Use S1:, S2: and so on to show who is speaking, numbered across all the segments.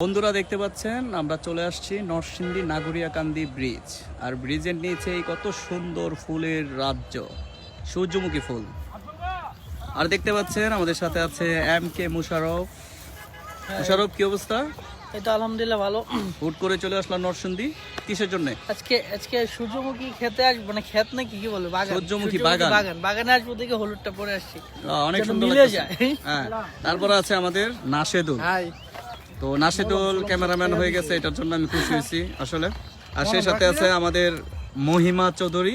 S1: বন্ধুরা দেখতে পাচ্ছেন আমরা চলে আসছি নরসিংদী নাগরিয়াকান্দি ব্রিজ। আর ব্রিজের নিচে এই কত সুন্দর ফুলের রাজ্য সূর্যমুখী ফুল। আর দেখতে পাচ্ছেন আমাদের সাথে আছে এম কে মুশারফ। মুশারফ কি অবস্থা?
S2: এটা আলহামদুলিল্লাহ ভালো।
S1: হুট করে চলে আসলাম নরসিংদী কিসের জন্য?
S2: আজকে আজকে সূর্যমুখী খেতে আসব মানে ক্ষেত নাকি কি বলব বাগান।
S1: সূর্যমুখী বাগান।
S2: বাগান। বাগানে আসব দেখে হলুদটা পরে আসছি।
S1: অনেক সুন্দর
S2: মিলে যায়।
S1: হ্যাঁ তারপরে আছে আমাদের নাশেদুল
S2: হাই।
S1: তো নাশিদুল ক্যামেরাম্যান হয়ে গেছে এটার জন্য আমি খুশি হয়েছি আসলে। আর সেই সাথে আছে আমাদের মহিমা চৌধুরী।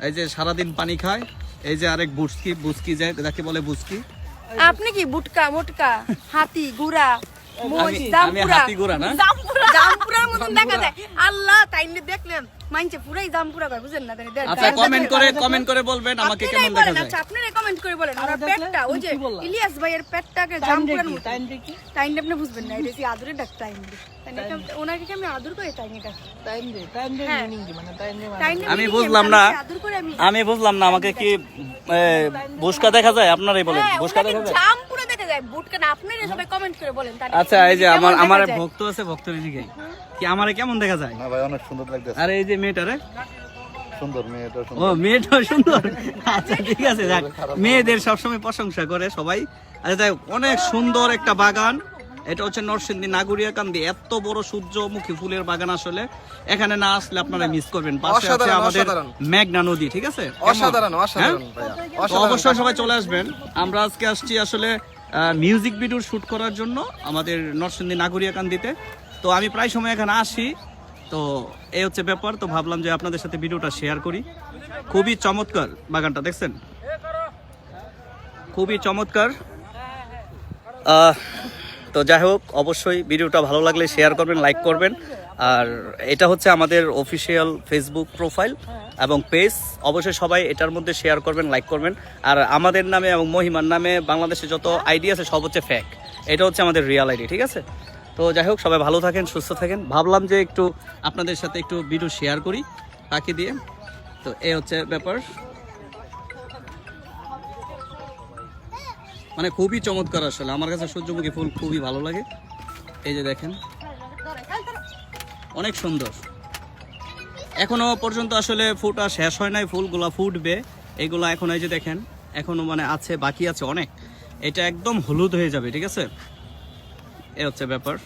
S1: এই যে সারাদিন পানি খায় এই যে আরেক বুস্কি বুসকি যায় যাকে বলে বুসকি।
S3: আপনি কি বুটকা মোটকা হাতি গুড়া মোজ,
S1: আমি- আমি হাতি গুড়া না?
S3: জামপুরা জামপুরার মতন দেখা যায়। আল্লাহ তাইলে দেখলেন। মানছে পুরাই জামপুরা কয় বুঝেন না? তাই
S1: আচ্ছা কমেন্ট করে কমেন্ট করে বলবেন আমাকে কেমন দেখা যায়
S3: আচ্ছা কমেন্ট করে বলেন।
S2: আমরা
S3: পেটটা ওই যে? ইলিয়াস ভাইয়ের পেটটাকে মতো।
S2: টাইম দেখি।
S3: টাইম আপনি বুঝবেন না এটা কি আদরের ডাক টাইম ওনাকে কি আমি আদর করে টাইম ডাক
S2: টাইম দে টাইম দে
S3: হ্যাঁ।
S2: মিনিং কি মানে টাইম দে
S1: আমি বুঝলাম না।
S3: আদর করে আমি
S1: আমি বুঝলাম না আমাকে কি বুসকা দেখা যায়? আপনারাই বলেন
S3: হ্যাঁ,
S1: বুসকা দেখা যায়?
S3: জামপুরা দেখা যায় বুটকা না আপনারা সবাই কমেন্ট করে বলেন
S1: আচ্ছা এই যে আমার আমার ভক্ত আছে ভক্তের দিকে। কি আমারে কেমন দেখা যায়?
S4: না ভাই অনেক সুন্দর লাগতেছে।
S1: আরে এই যে মেয়েটারে
S4: সুন্দর মেয়েটা
S1: ও মেয়েটা সুন্দর। আচ্ছা ঠিক আছে যাক। মেয়েদের সবসময় প্রশংসা করে সবাই। আচ্ছা যাই অনেক সুন্দর একটা বাগান। এটা হচ্ছে নরসিংদী এত বড় সূর্যমুখী ফুলের বাগান আসলে। এখানে না আসলে আপনারা মিস করবেন। পাশে আছে আমাদের। মেঘনা নদী ঠিক আছে?
S4: অসাধারণ অসাধারণ
S1: হ্যাঁ? অবশ্যই সবাই চলে আসবেন। আমরা আজকে আসছি আসলে মিউজিক ভিডিওর শুট করার জন্য আমাদের নরসিংদী নাগরিয়াকান্দিতে তো আমি প্রায় সময় এখানে আসি। তো এই হচ্ছে ব্যাপার। তো ভাবলাম যে আপনাদের সাথে ভিডিওটা শেয়ার করি। খুবই চমৎকার বাগানটা, দেখছেন? খুবই চমৎকার। তো যাই হোক, অবশ্যই ভিডিওটা ভালো লাগলে শেয়ার করবেন লাইক করবেন। আর এটা হচ্ছে আমাদের অফিসিয়াল ফেসবুক প্রোফাইল এবং পেজ অবশ্যই সবাই এটার মধ্যে শেয়ার করবেন লাইক করবেন। আর আমাদের নামে এবং মহিমার নামে বাংলাদেশে যত আইডি আছে, সব হচ্ছে ফ্যাক এটা হচ্ছে আমাদের রিয়াল আইডি, ঠিক আছে? তো যাই হোক, সবাই ভালো থাকেন, সুস্থ থাকেন। ভাবলাম যে একটু আপনাদের সাথে একটু ভিডিও শেয়ার করি পাখি দিয়ে। তো এই হচ্ছে ব্যাপার। মানে খুবই চমৎকার আসলে। আমার কাছে সূর্যমুখী ফুল খুবই ভালো লাগে। এই যে দেখেন, অনেক সুন্দর। এখনও পর্যন্ত আসলে ফুটা শেষ হয় নাই, ফুলগুলা ফুটবে। এগুলা এখন এই যে দেখেন, এখনও মানে আছে, বাকি আছে অনেক। এটা একদম হলুদ হয়ে যাবে, ঠিক আছে? এ হচ্ছে ব্যাপার।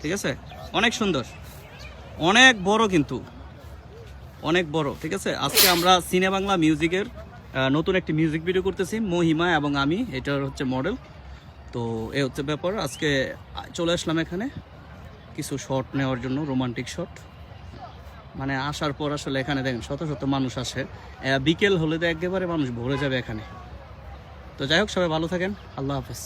S1: ঠিক আছে? অনেক সুন্দর। অনেক বড় কিন্তু। অনেক বড়, ঠিক আছে? আজকে আমরা সিনে বাংলা মিউজিকের নতুন একটি মিউজিক ভিডিও করতেছি, মহিমা এবং আমি। এটার হচ্ছে মডেল। তো এ হচ্ছে ব্যাপার। আজকে চলে আসলাম এখানে। কিছু শট নেওয়ার জন্য রোমান্টিক শট মানে আসার পর আসলে এখানে দেখেন, শত শত মানুষ আসে। বিকেল হলে তো একেবারে মানুষ ভরে যাবে এখানে। তো যাই হোক, সবাই ভালো থাকেন। আল্লাহ হাফেজ।